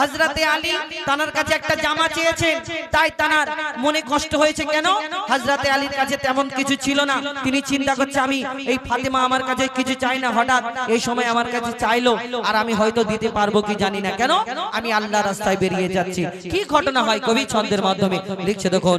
হজরতে আলী তানার কাছে একটা জামা চেয়েছেন। তাই তানার মনে কষ্ট হয়েছে কেন? হজরতে আলীর কাছে তেমন কিছু ছিল না। তিনি চিন্তা করছে আমি এই ফাতেমা আমার কাছে কিছু চাই না। হঠাৎ এই সময় আমার কাছে চাইলো আর আমি হয়তো দিতে পারব কি জানি না কেন? আমি আল্লাহ রাস্তায় বেরিয়ে যাচ্ছি। কি ঘটনা হয় কবি ছন্দের মাধ্যমে? লিখছে দেখুন।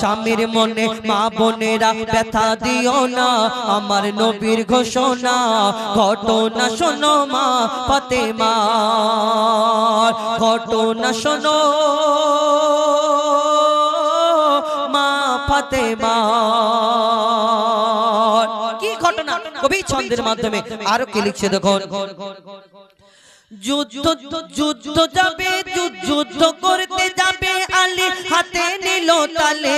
স্বামীর মনে মা বোনেরা ব্যথা দিও না। আমার নবীর ঘোষণা, ঘটনা শোনো মা ফাতেমা, ঘটনা শোনো মা ফাতেমা। কি ঘটনা? কবি ছন্দের মাধ্যমে আরও কি লিখছে দেখুন? যুদ্ধ যুদ্ধ যাবে, যুদ্ধ করতে যাবে। আলী হাতে নিল তালেবার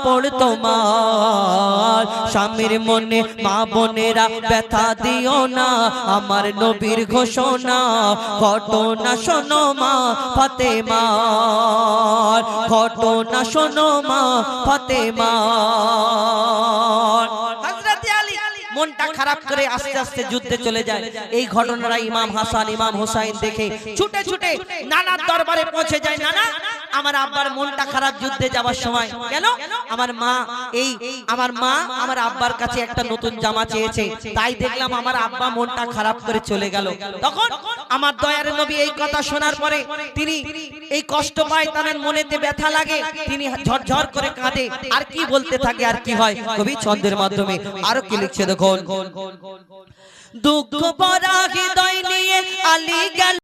কাপড় তোমার স্বামীর মনে, মা বোনেরা ব্যথা দিও না। আমার নবীর ঘোষণা, ঘটনা শোনো মা ফাতেমা ঘটনা শোনো মা ফাতেমা হযরতে মনটা খারাপ করে আস্তে আস্তে যুদ্ধে চলে যায়। এই ঘটনাটা ইমাম হাসান, ইমাম হোসাইন দেখে ছুটে ছুটে নানার দরবারে পৌঁছে যায়। নানা আমার আব্বার মনটা খারাপ যুদ্ধে যাওয়ার সময়। কেন? আমার মা, এই, আমার মা আমার আব্বার কাছে একটা নতুন জামা চেয়েছে। তাই দেখলাম আমার আব্বা মনটা খারাপ করে চলে গেল। তখন আমার দয়ার নবী এই কথা শোনার পরে তিনি এই কষ্ট পায় তার মনেতে ব্যথা লাগে, তিনি ঝরঝর করে কাঁদে। আর কি বলতে থাকে, আর কি হয়? কবি ছন্দের মাধ্যমে আরও কি লিখছে দেখুন। দুঃখ পরা হৃদয় নিয়ে আলী গেল।